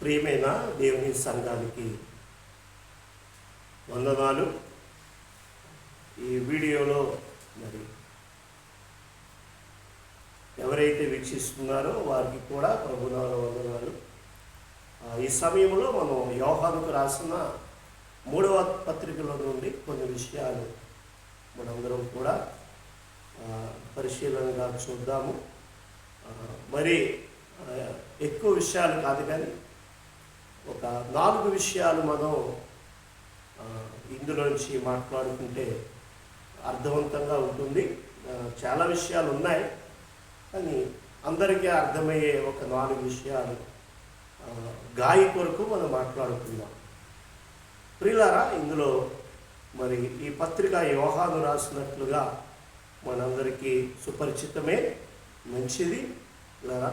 ప్రియమైన దేవుని సంఘానికి వందనాలు. ఈ వీడియోలో మరి ఎవరైతే వీక్షిస్తున్నారో వారికి కూడా ప్రభునాల వందనాలు. ఈ సమయంలో మనం యోహానుకు రాసిన మూడవ పత్రికలో నుండి కొన్ని విషయాలు మనందరం కూడా పరిశీలనగా చూద్దాము. మరి ఎక్కువ విషయాలు కాదు కానీ ఒక నాలుగు విషయాలు మనం ఇందులో నుంచి మాట్లాడుకుంటే అర్థవంతంగా ఉంటుంది. చాలా విషయాలు ఉన్నాయి. కానీ అందరికీ అర్థమయ్యే ఒక నాలుగు విషయాలు గాయ కొరకు మనం మాట్లాడుకుందాం. ప్రిలారా ఇందులో మరి ఈ పత్రిక యోహాను రాసినట్లుగా మనందరికీ సుపరిచితమే మంచిది. ప్రియులారా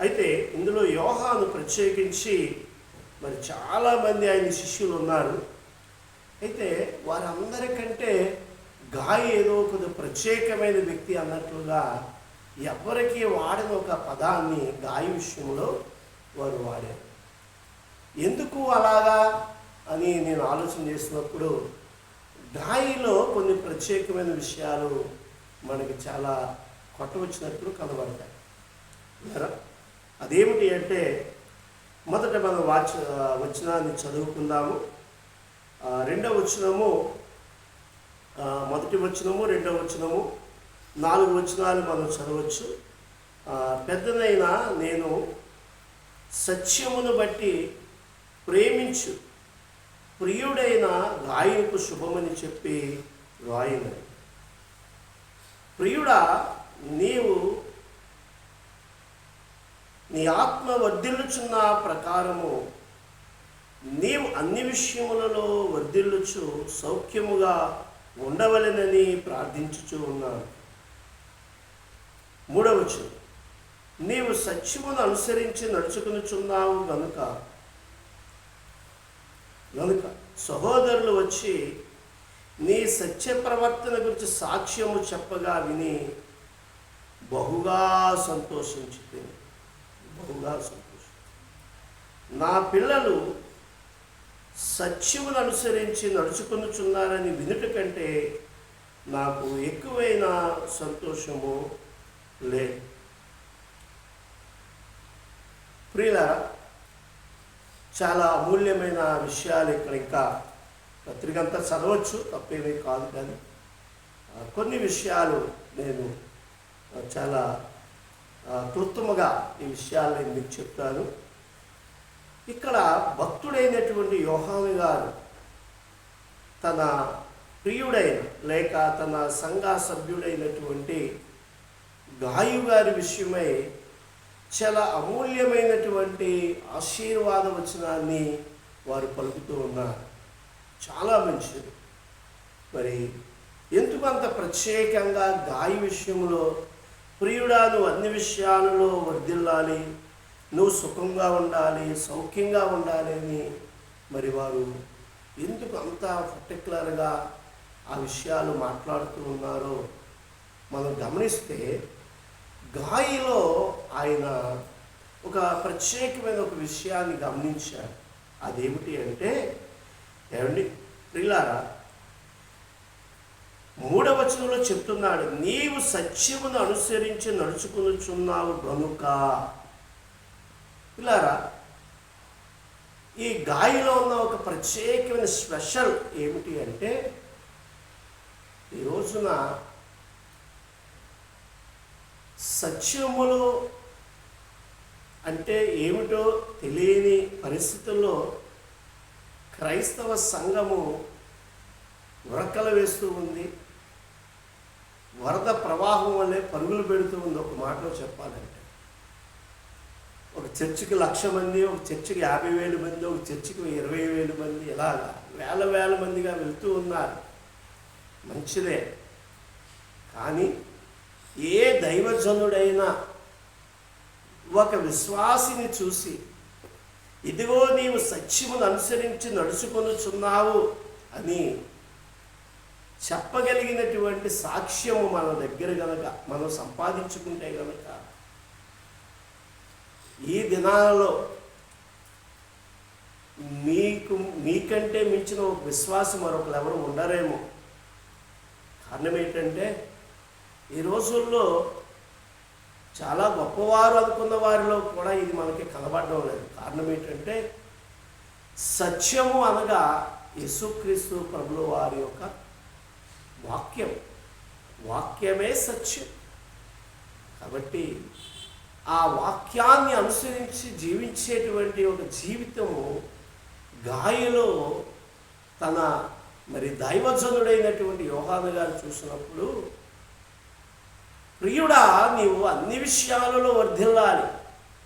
అయితే ఇందులో యోహాను ప్రత్యేకించి మరి చాలామంది ఆయన శిష్యులు ఉన్నారు. అయితే వారందరికంటే గాయ ఏదో కొద్ది ప్రత్యేకమైన వ్యక్తి అన్నట్లుగా ఎవరికి వాడిన ఒక పదాన్ని గాయ విషయంలో వారు వాడారు. ఎందుకు అలాగా అని నేను ఆలోచన చేసినప్పుడు గాయలో కొన్ని ప్రత్యేకమైన విషయాలు మనకి చాలా కొట్టవచ్చినట్లు కనబడతాయి. అదేమిటి అంటే మొదట మనం వాచ వచనాన్ని చదువుకుందాము. రెండవ వచనము మొదటి వచనము రెండవ వచనము నాలుగు వచనాలు మనం చదవచ్చు. పెద్దనైన పెద్దనైనా నేను సత్యమును బట్టి ప్రేమించు ప్రియుడైన గాయకు శుభమని చెప్పి రాయినది ప్రియుడా నీవు నీ ఆత్మ వర్ధిల్లుచున్న ప్రకారము నీవు అన్ని విషయములలో వర్ధిల్లుచు సౌఖ్యముగా ఉండవలెనని ప్రార్థించుచూ ఉన్నాను మూడవచ్చు నీవు సత్యమును అనుసరించి నడుచుకునిచున్నావు గనుక గనుక సహోదరులు వచ్చి నీ సత్య ప్రవర్తన గురించి సాక్ష్యము చెప్పగా విని బహుగా సంతోషించుతుంది ఉండాల్సి సంతోషం నా పిల్లలు సత్యమును అనుసరించి నడుచుకొనుచున్నారని వినుట కంటే నాకు ఎక్కువైన సంతోషము లేదు. ప్రియుల చాలా అమూల్యమైన విషయాలు ఇక్కడ ఇంకా పత్రిక అంతా చదవచ్చు తప్పేమీ కాదు కానీ కొన్ని విషయాలు నేను చాలా క్లుప్తముగా ఈ విషయాలు నేను మీకు చెప్తాను. ఇక్కడ భక్తుడైనటువంటి యోహాను గారు తన ప్రియుడైన లేక తన సంఘ సభ్యుడైనటువంటి గాయు గారి విషయమై చాలా అమూల్యమైనటువంటి ఆశీర్వాద వచనాన్ని వారు పలుకుతూ ఉన్నారు. చాలా మంచిది. మరి ఎందుకు అంత ప్రత్యేకంగా గాయ విషయంలో ప్రియుడా నువ్వు అన్ని విషయాలలో వర్ధిల్లాలి. నువ్వు సుఖంగా ఉండాలి సౌఖ్యంగా ఉండాలి అని మరి వారు ఎందుకు అంత పర్టికులర్గా ఆ విషయాలు మాట్లాడుతూ ఉన్నారో మనం గమనిస్తే గాయిలో ఆయన ఒక ప్రత్యేకమైన ఒక విషయాన్ని గమనించారు. అదేమిటి అంటే ఏమండి ప్రిలారా మూడవ వచనంలో చెప్తున్నాడు నీవు సత్యమును అనుసరించి నడుచుకునిచున్నావు గనుక పిల్లారా ఈ గాయలో ఉన్న ఒక ప్రత్యేకమైన స్పెషల్ ఏమిటి అంటే ఈ రోజున సత్యములు అంటే ఏమిటో తెలియని పరిస్థితుల్లో క్రైస్తవ సంఘము ఉరకలు వేస్తూ ఉంది. వరద ప్రవాహం వల్లే పరుగులు పెడుతూ ఉంది ఒక మాటలో చెప్పాలంటే. ఒక చర్చికి లక్ష మంది ఒక చర్చికి యాభై వేల మంది ఒక చర్చికి ఇరవై వేల మంది ఇలాగా వేల వేల మందిగా వెళ్తూ ఉన్నారు. మంచిదే కానీ ఏ దైవజనుడైనా ఒక విశ్వాసిని చూసి ఇదిగో నీవు సత్యమును అనుసరించి నడుచుకొనుచున్నావు అని చెప్పగలిగినటువంటి సాక్ష్యము మన దగ్గర గనక మనం సంపాదించుకుంటే గనక ఈ దినాలలో మీకు మీకంటే మించిన ఒక విశ్వాసం మరొకరు ఎవరు ఉండరేమో. కారణం ఏంటంటే ఈ రోజుల్లో చాలా గొప్పవారు అనుకున్న వారిలో కూడా ఇది మనకి కనబడడం లేదు. కారణం ఏంటంటే సత్యము అనగా యేసుక్రీస్తు ప్రభుల వారి యొక్క వాక్యం. వాక్యమే సత్యం. కాబట్టి ఆ వాక్యాన్ని అనుసరించి జీవించేటువంటి ఒక జీవితము గాయలో తన మరి దైవజనుడైనటువంటి యోహాను గారు చూసినప్పుడు ప్రియుడా నీవు అన్ని విషయాలలో వర్ధిల్లాలి.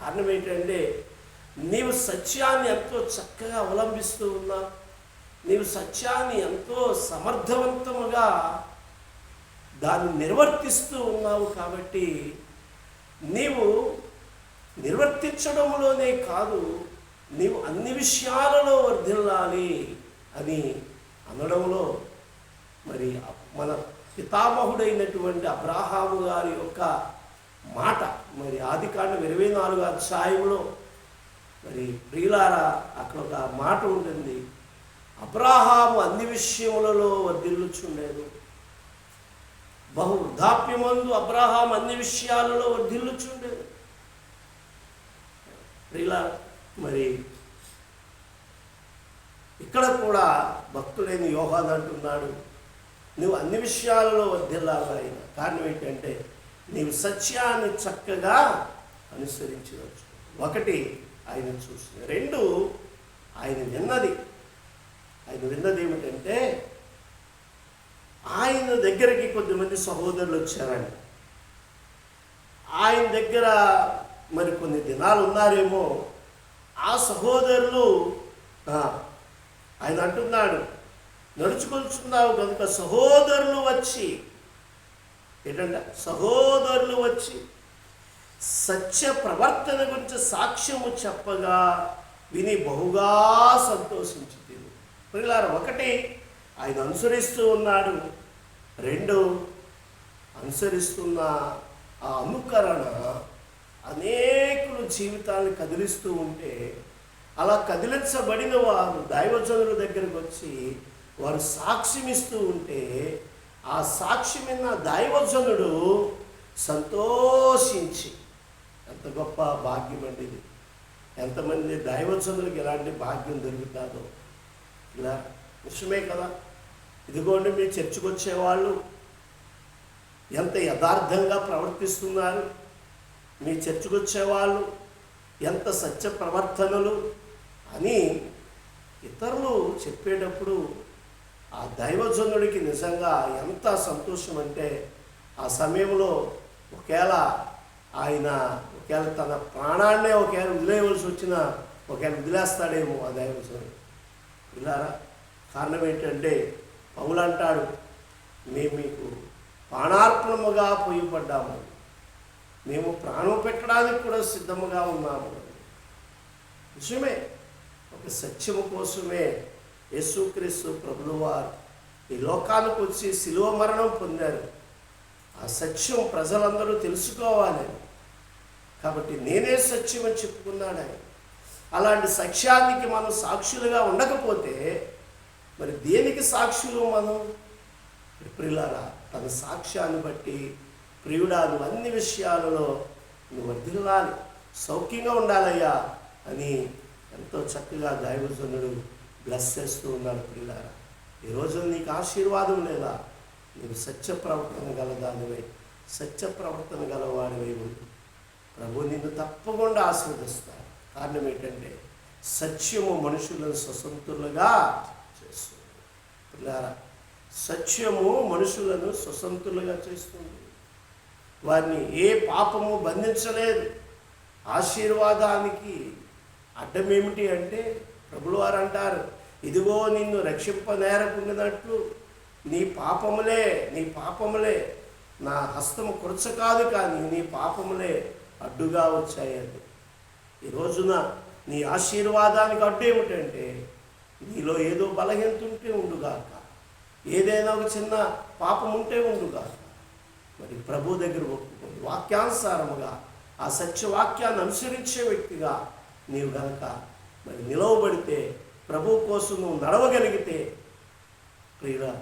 కారణం ఏంటంటే నీవు సత్యాన్ని ఎంతో చక్కగా అవలంబిస్తూ ఉన్నావు. నీవు సత్యాన్ని ఎంతో సమర్థవంతముగా దాన్ని నిర్వర్తిస్తూ ఉన్నావు కాబట్టి నీవు నిర్వర్తించడంలోనే కాదు నీవు అన్ని విషయాలలో వర్ధిల్లాలి అని అనడంలో మరి మన పితామహుడైనటువంటి అబ్రాహాము గారి యొక్క మాట మరి ఆది కాండం ఇరవై నాలుగు అధ్యాయంలో మరి ప్రియులారా అక్కడ ఒక మాట ఉంటుంది. అబ్రాహాము అన్ని విషయములలో వర్ధిల్లుచుండేది. బహు వృద్ధాప్యమందు అబ్రహాం అన్ని విషయాలలో వర్ధిల్లుచుండేది. ఇలా మరి ఇక్కడ కూడా భక్తుడైన యోహాన్ అంటున్నాడు నువ్వు అన్ని విషయాలలో వర్ధిల్లాలి ఆయన కారణం ఏంటంటే నీవు సత్యాన్ని చక్కగా అనుసరించవచ్చు. ఒకటి ఆయన చూసి రెండు ఆయన విన్నది. ఆయన విన్నది ఏమిటంటే ఆయన దగ్గరికి కొద్దిమంది సహోదరులు వచ్చారండి. ఆయన దగ్గర మరి కొన్ని దినాలు ఉన్నారేమో ఆ సహోదరులు ఆ, ఆయన అంటున్నాడు నడుచుకొచ్చున్నావు కనుక సహోదరులు వచ్చి ఏంటంటే సహోదరులు వచ్చి సత్య ప్రవర్తన గురించి సాక్ష్యము చెప్పగా విని బహుగా సంతోషించింది పిల్లలు ఒకటి. ఆయన అనుసరిస్తూ ఉన్నాడు. రెండు అనుసరిస్తున్న ఆ అనుకరణ అనేకులు జీవితాన్ని కదిలిస్తూ ఉంటే అలా కదిలించబడిన వారు దైవజనుల దగ్గరకు వచ్చి వారు సాక్ష్యమిస్తూ ఉంటే ఆ సాక్ష్యమైన దైవజనుడు సంతోషించి ఎంత గొప్ప భాగ్యం అండి ఇది. ఎంతమంది దైవజనులకు ఎలాంటి భాగ్యం దొరుకుతాదో. ఇలా విషయమే కదా. ఇదిగోండి మీ చర్చకు వచ్చేవాళ్ళు ఎంత యథార్థంగా ప్రవర్తిస్తున్నారు. మీ చర్చకు వచ్చేవాళ్ళు ఎంత సత్య ప్రవర్తనలు అని ఇతరులు చెప్పేటప్పుడు ఆ దైవజనుడికి నిజంగా ఎంత సంతోషం అంటే ఆ సమయంలో ఒకవేళ ఆయన ఒకవేళ తన ప్రాణాన్నే ఒకవేళ వదిలేయవలసి వచ్చినా ఒకవేళ వదిలేస్తాడేమో ఆ దైవజనుడు. ఇలారా కారణం ఏంటంటే పౌలు అంటాడు మేము మీకు ప్రాణార్పణముగా పోయబడ్డాము. మేము ప్రాణం పెట్టడానికి కూడా సిద్ధముగా ఉన్నాము. నిజమే ఒక సత్యము కోసమే యేసుక్రీస్తు ప్రభులు వారు ఈ లోకానికి వచ్చి శిలువ మరణం పొందారు. ఆ సత్యం ప్రజలందరూ తెలుసుకోవాలి. కాబట్టి నేనే సత్యం అని చెప్పుకున్నాడు ఆయన అలాంటి సత్యానికి మనం సాక్షులుగా ఉండకపోతే మరి దేనికి సాక్షులు మనం? ప్రియులారా తన సాక్ష్యాన్ని బట్టి ప్రియుడా నువ్వు అన్ని విషయాలలో నువ్వు వర్ధిల్లాలి సౌఖ్యంగా ఉండాలయ్యా అని ఎంతో చక్కగా దైవజనుడు బ్లెస్ చేస్తూ ఉన్నాడు ప్రియులారా. ఈరోజు నీకు ఆశీర్వాదం లేదా? నీవు సత్య ప్రవర్తన గలదానివై సత్య ప్రవర్తన గలవాడివై ఉండు. ప్రభు నిన్ను తప్పకుండా ఆశీర్వదిస్తాడు. కారణం ఏంటంటే సత్యము మనుషులను స్వతంత్రులుగా చేస్తుంది. పిల్లారా సత్యము మనుషులను స్వతంత్రులుగా చేస్తుంది. వారిని ఏ పాపము బంధించలేదు. ఆశీర్వాదానికి అడ్డమేమిటి అంటే ప్రభులు వారు అంటారు ఇదిగో నిన్ను రక్షింప నేరకుండినట్లు నీ పాపములే నీ పాపములే నా హస్తము కురచ కాదు కానీ నీ పాపములే అడ్డుగా వచ్చాయండి. ఈ రోజున నీ ఆశీర్వాదానికి అడ్డు ఏమిటంటే నీలో ఏదో బలహీనత ఉంటే ఉండుగాక ఏదైనా ఒక చిన్న పాపం ఉంటే ఉండుగాక మరి ప్రభు దగ్గర ఒప్పుకోండి వాక్యానుసారముగా ఆ సత్యవాక్యాన్ని అనుసరించే వ్యక్తిగా నీవు గనక మరి నిలవబడితే ప్రభు కోసం నువ్వు నడవగలిగితే ప్రియ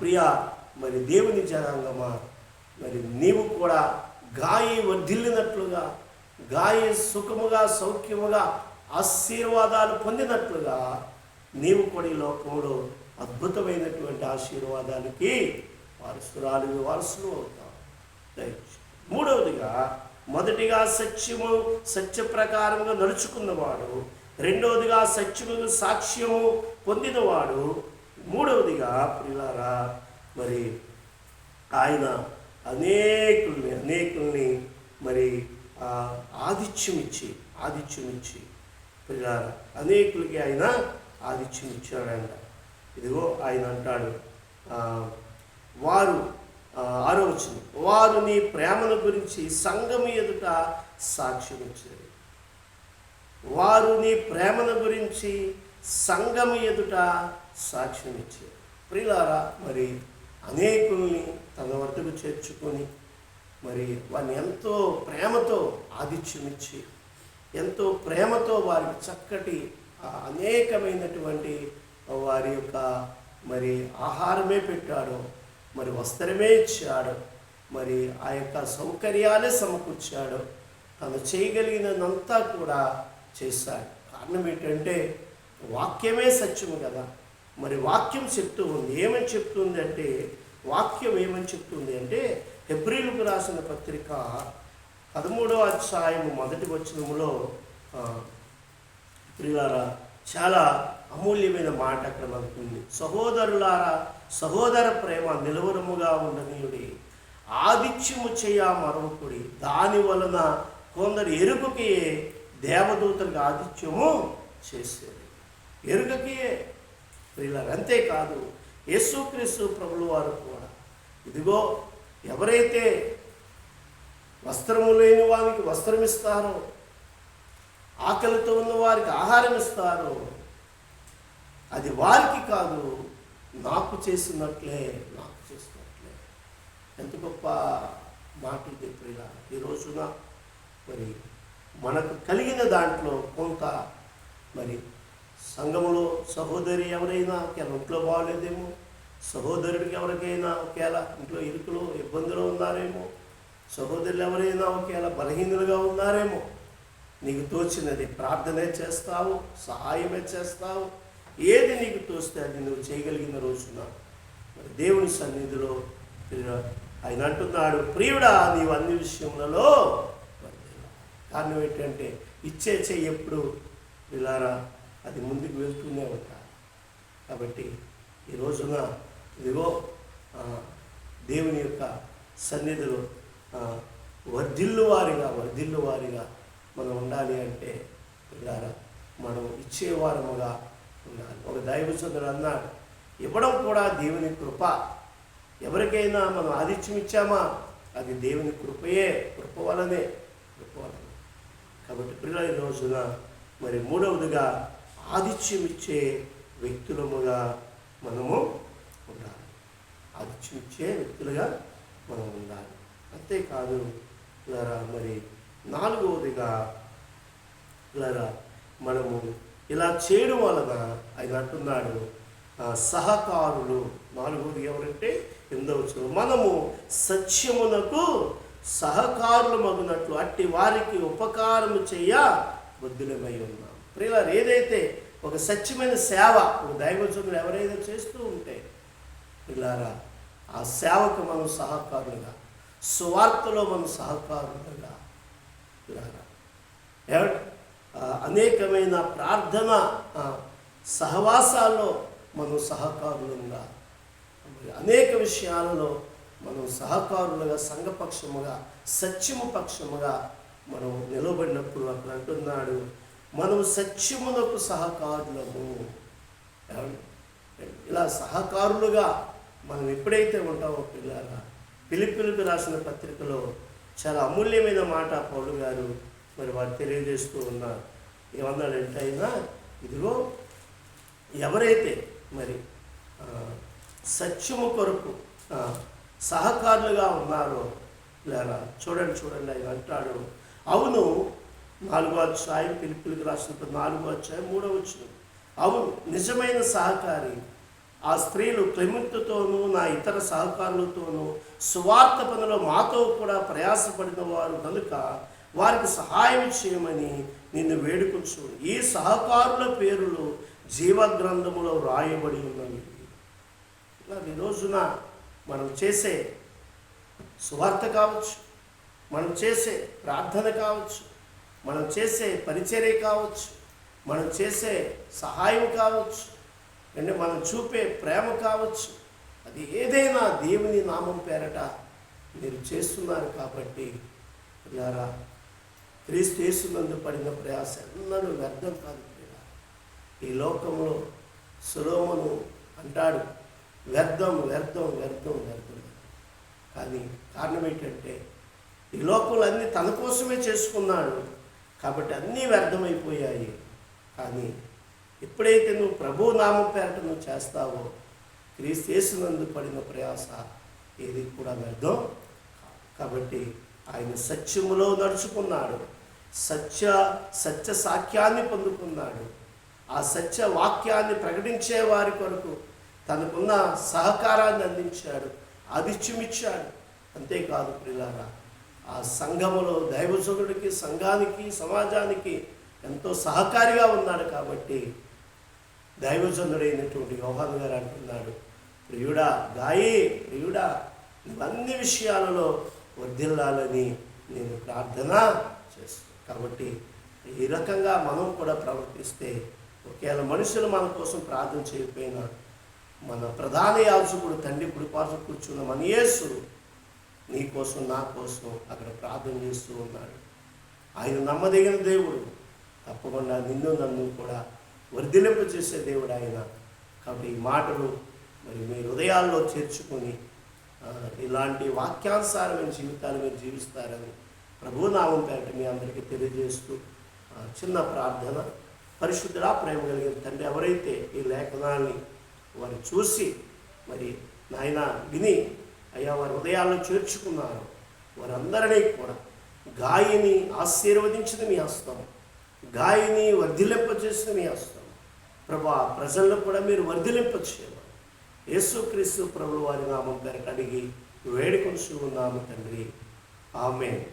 ప్రియ మరి దేవుని జనాంగమా మరి నీవు కూడా గాయి వర్ధిల్లినట్లుగా గాయ సుఖముగా సౌఖ్యముగా ఆశీర్వాదాలు పొందినట్లుగా నీవు కూడా ఈ లోకంలో అద్భుతమైనటువంటి ఆశీర్వాదానికి వారసురాలు వారసులు అవుతావు. మూడవదిగా మొదటిగా సత్యము సత్య ప్రకారంగా నడుచుకున్నవాడు రెండవదిగా సత్యము సాక్ష్యము పొందినవాడు. మూడవదిగా పిల్లారా మరి ఆయన అనేకుల్ని అనేకుల్ని మరి ఆదిత్యం ఇచ్చి ఆదిత్యం ఇచ్చి ప్రియులారా అనేకులకి ఆయన ఆదిత్యం ఇచ్చాడంట. ఇదిగో ఆయన అంటాడు వారు ఆరోచన వారు నీ ప్రేమను గురించి సంఘము ఎదుట సాక్ష్యం ఇచ్చారు. వారు నీ ప్రేమను గురించి సంఘము ఎదుట సాక్ష్యం ఇచ్చారు. ప్రియులారా మరి అనేకుల్ని తన వద్దకు చేర్చుకొని మరి వారిని ఎంతో ప్రేమతో ఆతిథ్యం ఎంతో ప్రేమతో వారికి చక్కటి అనేకమైనటువంటి వారి యొక్క మరి ఆహారమే పెట్టాడు మరి వస్త్రమే ఇచ్చాడు మరి ఆ యొక్క సౌకర్యాలే సమకూర్చాడు. తను చేయగలిగినంతా కూడా చేశాడు. కారణం ఏంటంటే వాక్యమే సత్యము కదా. మరి వాక్యం చెప్తూ ఉంది. ఏమని చెప్తుంది అంటే వాక్యం ఏమని చెప్తుంది అంటే హెబ్రిలకు రాసిన పత్రిక పదమూడవ అధ్యాయము మొదటి వచనంలో ప్రియులారా చాలా అమూల్యమైన మాట అక్కడ మనకు ఉంది. సహోదరులారా సహోదర ప్రేమ నిలవరముగా ఉండనీయుడి ఆదిత్యము చేయ మరొకడి దాని వలన కొందరు ఎరుకకి దేవదూతలకు ఆదిత్యము చేసేది. ఎరుకకి ప్రియులారా అంతేకాదు యేసుక్రీస్తు ప్రభుల వారు కూడా. ఇదిగో ఎవరైతే వస్త్రము లేని వారికి వస్త్రం ఇస్తారో ఆకలితో ఉన్న వారికి ఆహారం ఇస్తారో అది వారికి కాదు నాకు చేసినట్లే నాకు చేసినట్లే. ఎంత గొప్ప మాట ఇది ఈ రోజున మరి మనకు కలిగిన దాంట్లో కొంత మరి సంఘములో సహోదరి ఎవరైనా ఒకవేళ ఇంట్లో బాగలేదేమో? సహోదరుడికి ఎవరికైనా ఒకవేళ ఇంట్లో ఇరుకులో ఇబ్బందులు ఉన్నారేమో? సహోదరులు ఎవరైనా ఒకవేళ బలహీనులుగా ఉన్నారేమో? నీకు తోచినది ప్రార్థనే చేస్తావు సహాయమే చేస్తావు. ఏది నీకు తోస్తే అది నువ్వు చేయగలిగిన రోజున. మరి దేవుని సన్నిధిలో ఆయన అంటున్నాడు ప్రియుడా నీవు అన్ని విషయములలో కారణం ఏంటంటే ఇచ్చే చెయ్యి ఎప్పుడు? ఇలారా అది ముందుకు వెళ్తూనే ఉంటారు. కాబట్టి ఈ రోజున ఇదిగో దేవుని యొక్క సన్నిధిలో వర్ధిల్లు వారిగా వర్ధిల్లు వారిగా మనం ఉండాలి అంటే ఇలారా మనం ఇచ్చేవారముగా ఉండాలి. ఒక దైవచంద్రుడు అన్నాడు ఇవ్వడం కూడా దేవుని కృప. ఎవరికైనా మనం ఆతిథ్యం ఇచ్చామా? అది దేవుని కృపయే కృప వలనే కృప వలనే. కాబట్టి పిల్లల ఈ రోజున మరి మూడవదిగా ఆదిత్యం ఇచ్చే వ్యక్తులముగా మనము ఉండాలి. ఆదిత్యం ఇచ్చే వ్యక్తులుగా మనం ఉండాలి. అంతేకాదు ఇలారా మరి నాలుగవదిగా ఇలారా మనము ఇలా చేయడం వలన ఆయన అంటున్నాడు సహకారులు నాలుగవది ఎవరంటే ఎనిమిదవచ్చు మనము సత్యమునకు సహకారులు మగునట్లు అట్టి వారికి ఉపకారము చేయ బుద్ధులమై ఉన్నాం. ప్రియులారు ఏదైతే ఒక సత్యమైన సేవ ఒక దైవజనులు ఎవరైతే చేస్తూ ఉంటే పిల్లారా ఆ సేవకు మనం సహకారులుగా సువార్తలో మనం సహకారులుగా పిల్లారా అనేకమైన ప్రార్థన సహవాసాల్లో మనం సహకారులుగా అనేక విషయాలలో మనం సహకారులుగా సంఘపక్షముగా సత్యము పక్షముగా మనం నిలబడినప్పుడు అక్కడ అంటున్నాడు మనము సత్యమునకు సహకారులము. ఇలా సహకారులుగా మనం ఎప్పుడైతే ఉంటామో పిల్లల పిలిపిలిపి రాసిన పత్రికలో చాలా అమూల్యమైన మాట పౌలు గారు మరి వారు తెలియజేస్తూ ఉన్నారు. ఏమన్నాడంటే అయినా ఇదిగో ఎవరైతే మరి సత్యము కొరకు సహకారులుగా ఉన్నారో లేదా చూడండి చూడండి ఆయన అంటాడు. అవును నాలుగో అధ్యాయం పిలుపులకు రాసినప్పుడు నాలుగో అధ్యాయం మూడో వచ్చిన అవును నిజమైన సహకారి ఆ స్త్రీలు క్లెమింట్తోనూ నా ఇతర సహకారులతోనూ సువార్త పనిలో మాతో కూడా ప్రయాసపడిన వారు కనుక వారికి సహాయం చేయమని నిన్ను వేడుకొచ్చు ఈ సహకారుల పేరులు జీవగ్రంథములో రాయబడి ఉన్నవి. ఇలా ఈ రోజున మనం చేసే సువార్త కావచ్చు మనం చేసే ప్రార్థన కావచ్చు మనం చేసే పరిచర్య కావచ్చు మనం చేసే సహాయం కావచ్చు అంటే మనం చూపే ప్రేమ కావచ్చు అది ఏదైనా దేవుని నామం పేరట మీరు చేస్తున్నారు కాబట్టి పిల్లారా క్రీస్తు యేసునందు పడిన ప్రయాస ఎన్నడూ వ్యర్థం కాదు ఈ లోకంలో సులోమను అంటాడు వ్యర్థం వ్యర్థం వ్యర్థం వ్యర్థం. కానీ కారణం ఏంటంటే ఈ లోకంలో అన్నీ తన కోసమే చేసుకున్నాడు కాబట్టి అన్నీ వ్యర్థమైపోయాయి. కానీ ఎప్పుడైతే నువ్వు ప్రభు నామం పేరట నువ్వు చేస్తావో క్రీస్తు పడిన ప్రయాస ఏది కూడా వ్యర్థం కాబట్టి ఆయన సత్యములో నడుచుకున్నాడు. సత్య సత్య సాఖ్యాన్ని పొందుకున్నాడు. ఆ సత్య వాక్యాన్ని ప్రకటించే వారి కొరకు తనకున్న సహకారాన్ని అందించాడు ఆదిత్యమిచ్చాడు అంతేకాదు ప్రిలారా ఆ సంఘములో దైవజనుడికి సంఘానికి సమాజానికి ఎంతో సహకారిగా ఉన్నాడు కాబట్టి దైవజనుడైనటువంటి యోహాన్ గారు అంటున్నాడు ప్రియుడా గాయి ప్రియుడా ఇవన్నీ విషయాలలో వర్ధిల్లాలని నేను ప్రార్థన చేస్తాను కాబట్టి ఈ రకంగా మనం కూడా ప్రవర్తిస్తే ఒకవేళ మనుషులు మన కోసం ప్రార్థన చేయకపోయినా మన ప్రధాన యాజకుడు తండ్రి పుడిపాసం కూర్చున్న మన యేసు నీ కోసం నా కోసం అక్కడ ప్రార్థన చేస్తూ ఉన్నాడు. ఆయన నమ్మదగిన దేవుడు. తప్పకుండా నిన్ను నన్ను కూడా వర్ధిలింప చేసే దేవుడు ఆయన. కాబట్టి ఈ మాటలు మరి మీ హృదయాల్లో చేర్చుకొని ఇలాంటి వాక్యానుసారమైన జీవితాలు మీరు జీవిస్తారని ప్రభునామం పేరట మీ అందరికీ తెలియజేస్తూ చిన్న ప్రార్థన. పరిశుద్ధుడా ప్రేమ కలిగిన తండ్రి ఎవరైతే ఈ లేఖనాన్ని వారు చూసి మరి నాయన విని అయ్యా వారి హృదయాలను చేర్చుకున్నారు. వారందరినీ కూడా గాయని ఆశీర్వదించింది మీ హస్తం. గాయని వర్ధిలింపజేసింది మీ హస్తం. ప్రభా ప్రజల్లో కూడా మీరు వర్ధిలింపచేయమని యేసుక్రీస్తు ప్రభులు వారి నామం పేరట అడిగి వేడుకొని ఉన్నాము తండ్రి. ఆమె